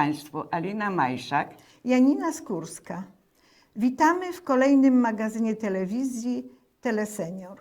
Państwu, Alina Majszak. Janina Skórska. Witamy w kolejnym magazynie telewizji Telesenior.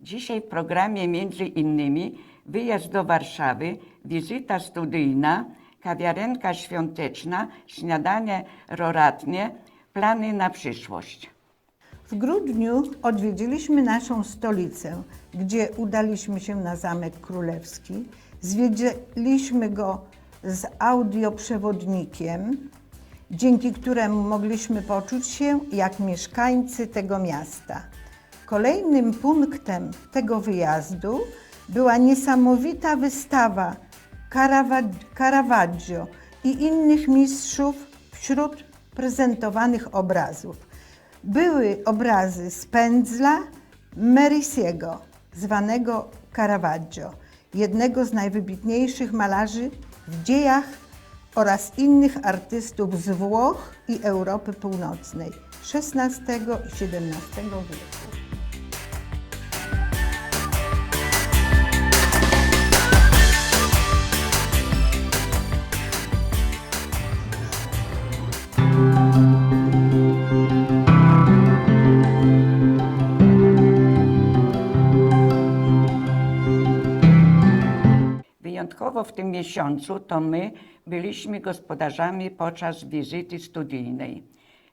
Dzisiaj w programie między innymi wyjazd do Warszawy, wizyta studyjna, kawiarenka świąteczna, śniadanie roratnie, plany na przyszłość. W grudniu odwiedziliśmy naszą stolicę, gdzie udaliśmy się na Zamek Królewski. Zwiedziliśmy go z audioprzewodnikiem, dzięki któremu mogliśmy poczuć się jak mieszkańcy tego miasta. Kolejnym punktem tego wyjazdu była niesamowita wystawa Carava- Caravaggio i innych mistrzów wśród prezentowanych obrazów. Były obrazy z pędzla Merisiego, zwanego Caravaggio, jednego z najwybitniejszych malarzy w dziejach oraz innych artystów z Włoch i Europy Północnej XVI i XVII wieku. Wyjątkowo w tym miesiącu to my byliśmy gospodarzami podczas wizyty studyjnej.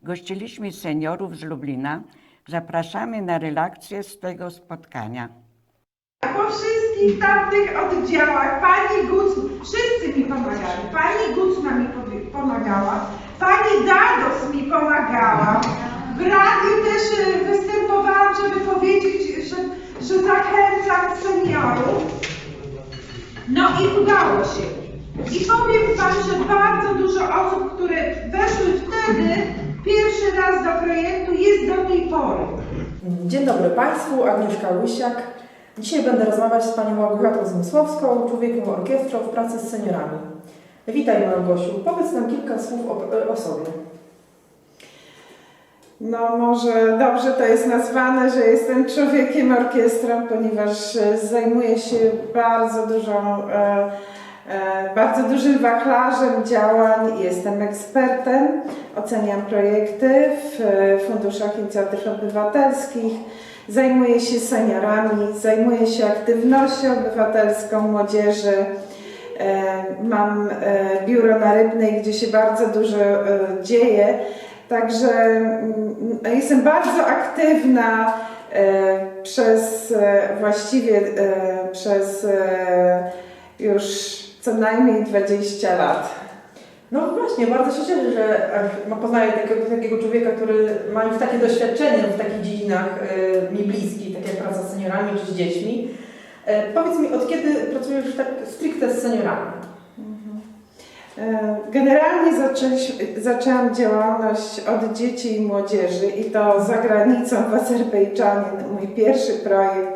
Gościliśmy seniorów z Lublina. Zapraszamy na relację z tego spotkania. Po wszystkich tamtych oddziałach pani Guc, wszyscy mi pomagali. Pani Gucna mi pomagała, pani Dados mi pomagała. W radiu też e, występowałam, żeby powiedzieć, że, że zachęcam seniorów. No i udało się. I powiem Wam, że bardzo dużo osób, które weszły wtedy pierwszy raz do projektu jest do tej pory. Dzień dobry Państwu, Agnieszka Łysiak. Dzisiaj będę rozmawiać z Panią Małgorzatą Zmysłowską, człowiekiem orkiestrą w pracy z seniorami. Witaj Małgosiu, powiedz nam kilka słów o, o sobie. No może dobrze to jest nazwane, że jestem człowiekiem orkiestrą, ponieważ e, zajmuję się bardzo dużą, e, e, bardzo dużym wachlarzem działań. Jestem ekspertem, oceniam projekty w funduszach inicjatyw obywatelskich. Zajmuję się seniorami, zajmuję się aktywnością obywatelską młodzieży. Mam biuro na Rybnej, gdzie się bardzo dużo dzieje. Także mm, jestem bardzo aktywna e, przez e, właściwie e, przez już co najmniej 20 lat. No właśnie, bardzo się cieszę, że ma- poznaję takiego, takiego człowieka, który ma już takie doświadczenie w takich dziedzinach mi bliskich, tak jak praca z seniorami czy z dziećmi. Powiedz mi, od kiedy pracujesz tak stricte z seniorami? E, Generalnie zaczęliśmy, zaczęłam działalność od dzieci i młodzieży i to za granicą w Azerbejdżanie. Mój pierwszy projekt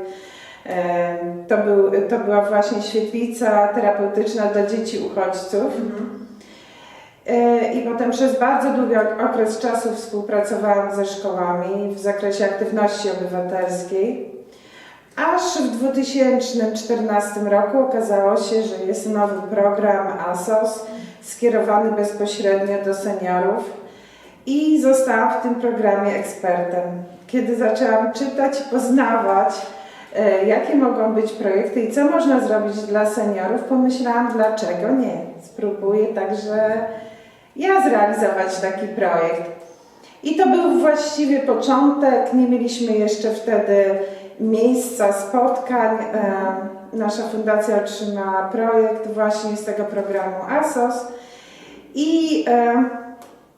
e, to, był, to była właśnie świetlica terapeutyczna dla dzieci uchodźców. E, I potem przez bardzo długi ok- okres czasu współpracowałam ze szkołami w zakresie aktywności obywatelskiej. Aż w 2014 roku okazało się, że jest nowy program ASOS skierowany bezpośrednio do seniorów i zostałam w tym programie ekspertem. Kiedy zaczęłam czytać poznawać, e, jakie mogą być projekty i co można zrobić dla seniorów, pomyślałam, dlaczego nie. Spróbuję także ja zrealizować taki projekt. I to był właściwie początek. Nie mieliśmy jeszcze wtedy miejsca spotkań. E, Nasza fundacja otrzymała projekt właśnie z tego programu ASOS. I e,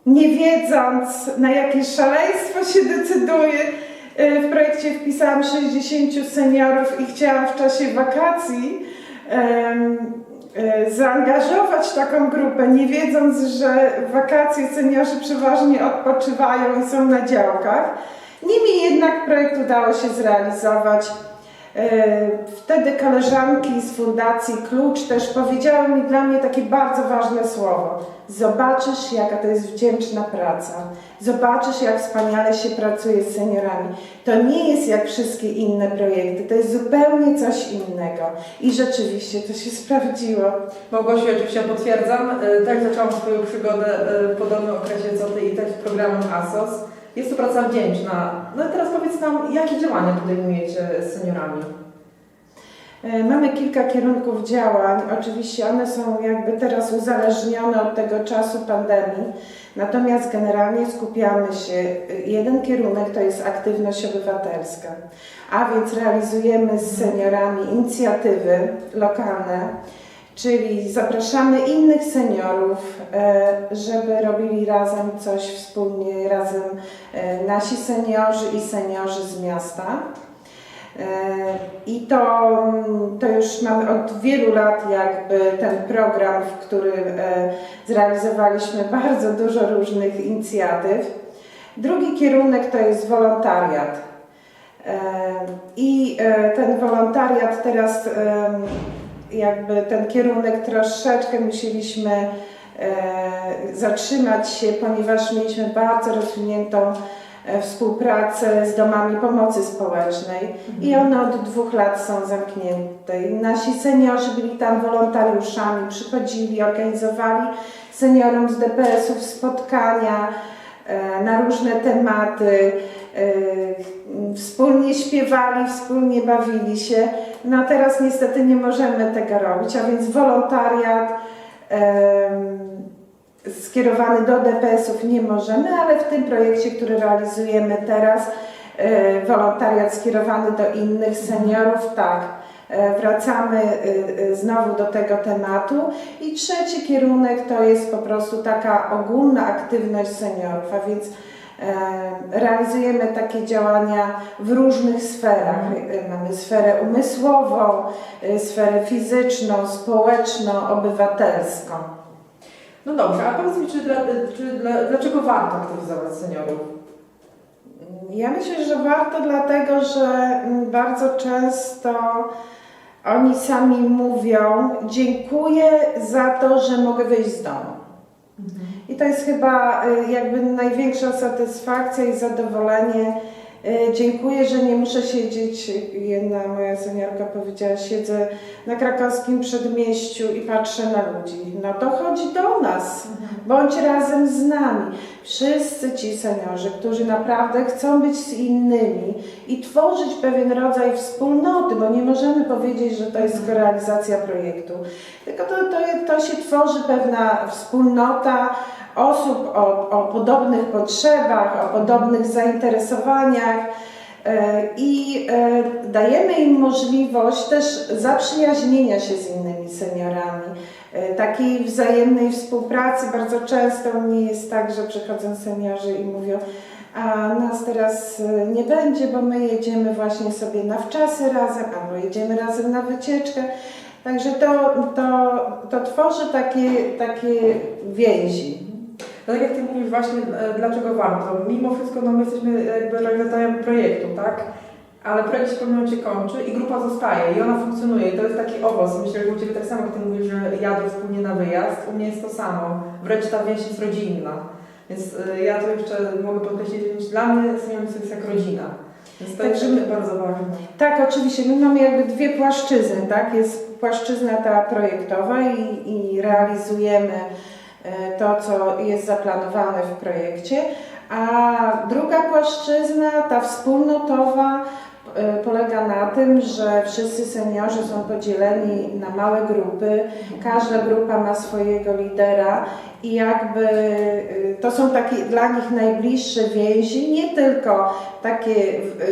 nie wiedząc, na jakie szaleństwo się decyduję, e, w projekcie wpisałam 60 seniorów i chciałam w czasie wakacji em, e, zaangażować taką grupę, nie wiedząc, że wakacje seniorzy przeważnie odpoczywają i są na działkach. Niemniej jednak projekt udało się zrealizować. E, Wtedy koleżanki z Fundacji Klucz też powiedziały mi dla mnie takie bardzo ważne słowo. Zobaczysz, jaka to jest wdzięczna praca. Zobaczysz, jak wspaniale się pracuje z seniorami. To nie jest jak wszystkie inne projekty, to jest zupełnie coś innego. I rzeczywiście to się sprawdziło. Małgosiu, oczywiście potwierdzam. E, Tak zaczęłam swoją przygodę e, w podobnym okresie co Ty i też programem ASOS. Jest to praca wdzięczna. No i teraz powiedz nam, jakie działania podejmujecie z seniorami? E, Mamy kilka kierunków działań. Oczywiście one są jakby teraz uzależnione od tego czasu pandemii. Natomiast generalnie skupiamy się, y, jeden kierunek to jest aktywność obywatelska, a więc realizujemy z seniorami inicjatywy lokalne, czyli zapraszamy innych seniorów, e, żeby robili razem coś wspólnie, razem e, nasi seniorzy i seniorzy z miasta. E, I to, mm, to już mamy od wielu lat jakby ten program, w którym zrealizowaliśmy bardzo dużo różnych inicjatyw. Drugi kierunek to jest wolontariat. I ten wolontariat teraz jakby ten kierunek troszeczkę musieliśmy e, zatrzymać się, ponieważ mieliśmy bardzo rozwiniętą e, współpracę z domami pomocy społecznej i one od dwóch lat są zamknięte. I nasi seniorzy byli tam wolontariuszami, przychodzili, organizowali seniorom z DPS-ów spotkania na różne tematy, e, wspólnie śpiewali, wspólnie bawili się. No teraz niestety nie możemy tego robić, a więc wolontariat em, skierowany do DPS-ów nie możemy, ale w tym projekcie, który realizujemy teraz, e, wolontariat skierowany do innych seniorów, tak. E, Wracamy e, e, znowu do tego tematu. I trzeci kierunek to jest po prostu taka ogólna aktywność seniorów, a więc realizujemy takie działania w różnych sferach. E, Mamy sferę umysłową, sferę fizyczną, społeczną, obywatelską. No dobrze, a powiedz mi, czy, dla, czy dla, dlaczego warto aktywizować seniorów? Ja myślę, że warto dlatego, że mm, bardzo często oni sami mówią: Dziękuję za to, że mogę wyjść z domu. I to jest chyba y, jakby największa satysfakcja i zadowolenie. Y, Dziękuję, że nie muszę siedzieć. Jedna moja seniorka powiedziała: Siedzę na krakowskim przedmieściu i patrzę na ludzi. No to chodzi do nas. Bądź razem z nami. Wszyscy ci seniorzy, którzy naprawdę chcą być z innymi i tworzyć pewien rodzaj wspólnoty, bo nie możemy powiedzieć, że to jest tylko realizacja projektu, tylko to, to, to się tworzy pewna wspólnota osób o, o podobnych potrzebach, o podobnych zainteresowaniach. E, I e, dajemy im możliwość też zaprzyjaźnienia się z innymi seniorami, takiej wzajemnej współpracy. Bardzo często u mnie jest tak, że przychodzą seniorzy i mówią, a nas teraz e, nie będzie, bo my jedziemy właśnie sobie na wczasy razem, albo jedziemy razem na wycieczkę. Także to, to, to tworzy takie, takie więzi. No tak jak Ty mówisz właśnie, e, dlaczego warto? Mimo wszystko no, my jesteśmy jakby realizatorem projektu, tak? Ale projekt się w pewnym momencie kończy i grupa zostaje i ona funkcjonuje. I to jest taki owoc. Myślę, że u Ciebie tak samo, jak Ty mówisz, że jadą wspólnie na wyjazd. U mnie jest to samo. Wręcz ta więź jest rodzinna. Więc e, ja tu jeszcze mogę podkreślić, że dla mnie senior jest jak rodzina. Więc to jest Także- takie bardzo ważne. Tak, oczywiście. My mamy jakby dwie płaszczyzny, tak? Jest płaszczyzna ta projektowa i, i realizujemy e, to, co jest zaplanowane w projekcie, a druga płaszczyzna, ta wspólnotowa, polega na tym, że wszyscy seniorzy są podzieleni na małe grupy, każda grupa ma swojego lidera i jakby e, to są takie dla nich najbliższe więzi, nie tylko takie,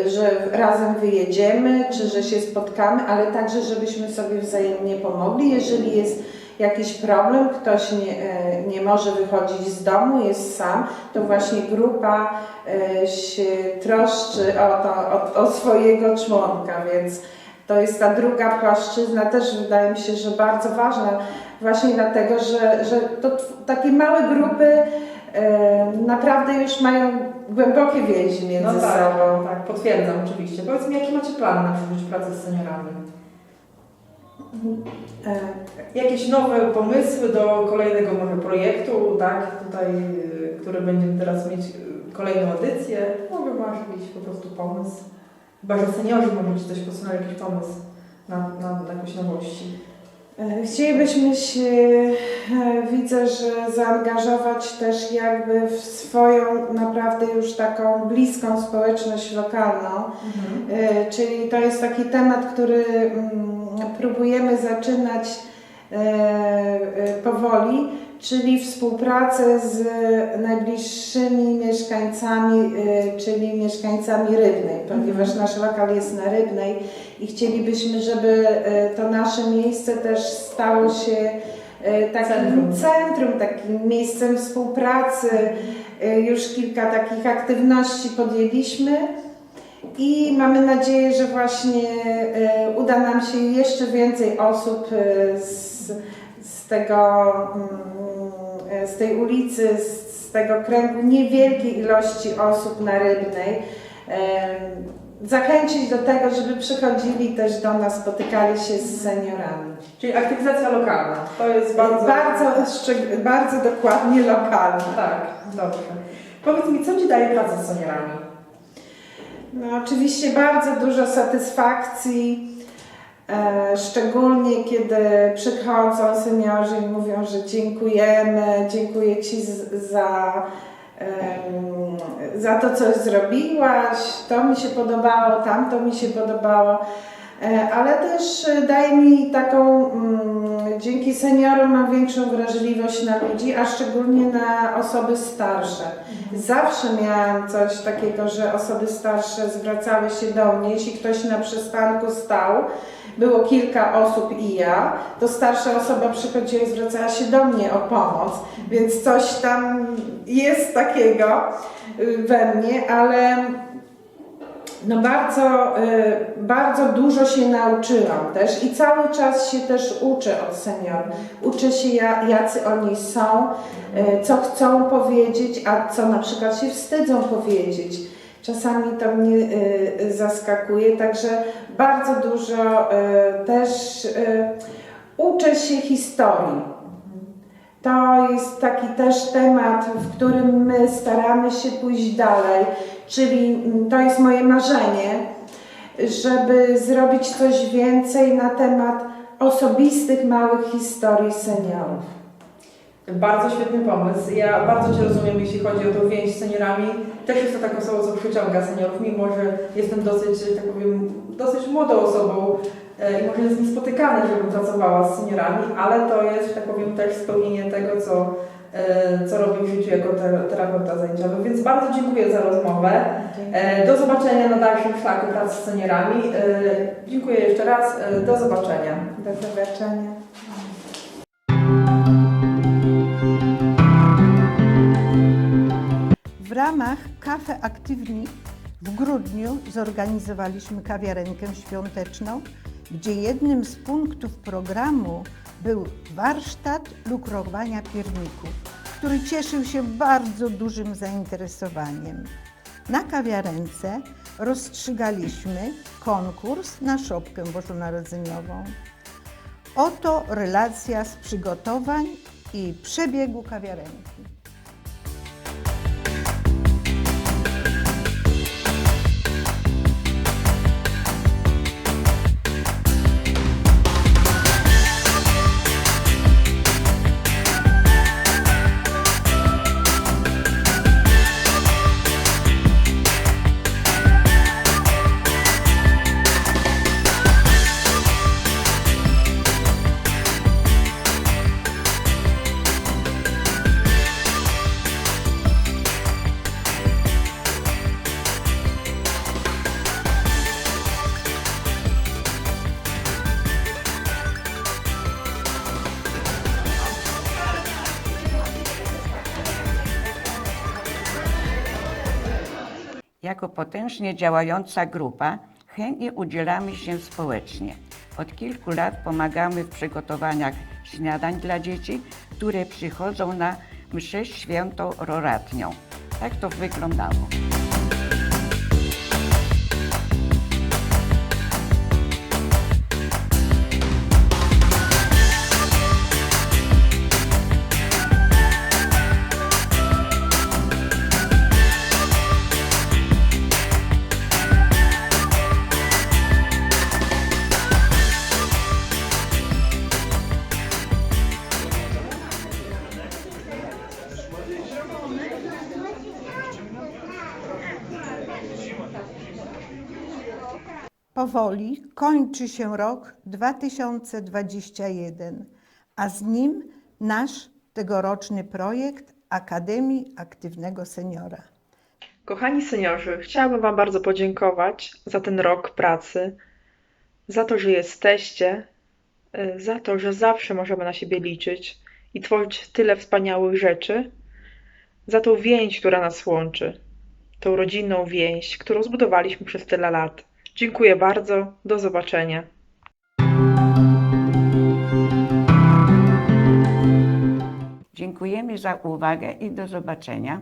że razem wyjedziemy, czy że się spotkamy, ale także, żebyśmy sobie wzajemnie pomogli. Jeżeli jest jakiś problem, ktoś nie, e, nie może wychodzić z domu, jest sam, to właśnie grupa e, się troszczy o, to, o, o swojego członka, więc to jest ta druga płaszczyzna, też wydaje mi się, że bardzo ważna, właśnie dlatego, że, że to takie małe grupy e, naprawdę już mają głębokie więzi między No tak, sobą. tak, potwierdzam oczywiście. Powiedz mi, jakie macie plany na przyszłość pracy z seniorami? E, Jakieś nowe pomysły do kolejnego może projektu, tak, tutaj, y, który będziemy teraz mieć y, kolejną edycję? Może masz jakiś po prostu pomysł? Chyba, że seniorzy mogą Ci coś posunąć, jakiś pomysł na, na, na jakieś nowości. E, Chcielibyśmy się, e, widzę, że zaangażować też jakby w swoją naprawdę już taką bliską społeczność lokalną, E, czyli to jest taki temat, który mm, próbujemy zaczynać e, e, powoli, czyli współpracę z najbliższymi mieszkańcami, e, czyli mieszkańcami Rybnej, ponieważ nasz lokal jest na Rybnej i chcielibyśmy, żeby to nasze miejsce też stało się takim Centrum. centrum, takim miejscem współpracy. Już kilka takich aktywności podjęliśmy. I mamy nadzieję, że właśnie e, uda nam się jeszcze więcej osób e, z, z tego, mm, e, z tej ulicy, z, tego kręgu niewielkiej ilości osób na Rybnej zachęcić do tego, żeby przychodzili też do nas, spotykali się z seniorami. Czyli aktywizacja lokalna. To jest bardzo... Bardzo, bardzo dokładnie lokalna. Tak, dobrze. Powiedz mi, co Ci daje praca z seniorami? No, oczywiście bardzo dużo satysfakcji, e, szczególnie kiedy przychodzą seniorzy i mówią, że dziękujemy, dziękuję Ci z, za, em, za to, coś zrobiłaś, to mi się podobało, tamto mi się podobało. E, Ale też e, daje mi taką, mm, dzięki seniorom mam większą wrażliwość na ludzi, a szczególnie na osoby starsze. Zawsze miałam coś takiego, że osoby starsze zwracały się do mnie, jeśli ktoś na przystanku stał, było kilka osób i ja, to starsza osoba przychodziła i zwracała się do mnie o pomoc, więc coś tam jest takiego y, we mnie, ale no bardzo, y, bardzo dużo się nauczyłam też i cały czas się też uczę od seniorów. Uczę się ja, jacy oni są, y, co chcą powiedzieć, a co na przykład się wstydzą powiedzieć. Czasami to mnie y, zaskakuje, także bardzo dużo też uczę się historii. To jest taki też temat, w którym my staramy się pójść dalej, czyli to jest moje marzenie, żeby zrobić coś więcej na temat osobistych, małych historii seniorów. Bardzo świetny pomysł. Ja bardzo Cię rozumiem, jeśli chodzi o tą więź z seniorami. Też jestem taką osobą, co przyciąga seniorów, mimo że jestem dosyć, tak powiem, dosyć młodą osobą e, i może jest niespotykane, żebym pracowała z seniorami, ale to jest, tak powiem, też spełnienie tego, co, co robię w życiu jako te- terapeuta zajęciowy. Więc bardzo dziękuję za rozmowę. E, Do zobaczenia na dalszym szlaku pracy z seniorami. E, Dziękuję jeszcze raz. E, Do zobaczenia. Do zobaczenia. W ramach Kafe Aktywni w grudniu zorganizowaliśmy kawiarenkę świąteczną, gdzie jednym z punktów programu był warsztat lukrowania pierników, który cieszył się bardzo dużym zainteresowaniem. Na kawiarence rozstrzygaliśmy konkurs na szopkę bożonarodzeniową. Oto relacja z przygotowań i przebiegu kawiarenki. Jako potężnie działająca grupa chętnie udzielamy się społecznie. Od kilku lat pomagamy w przygotowaniach śniadań dla dzieci, które przychodzą na mszę świętą roratnią. Tak to wyglądało. Powoli kończy się rok 2021, a z nim nasz tegoroczny projekt Akademii Aktywnego Seniora. Kochani seniorzy, chciałabym Wam bardzo podziękować za ten rok pracy, za to, że jesteście, y, za to, że zawsze możemy na siebie liczyć i tworzyć tyle wspaniałych rzeczy, za tą więź, która nas łączy, tą rodzinną więź, którą zbudowaliśmy przez tyle lat. Dziękuję bardzo, do zobaczenia. Dziękujemy za uwagę i do zobaczenia.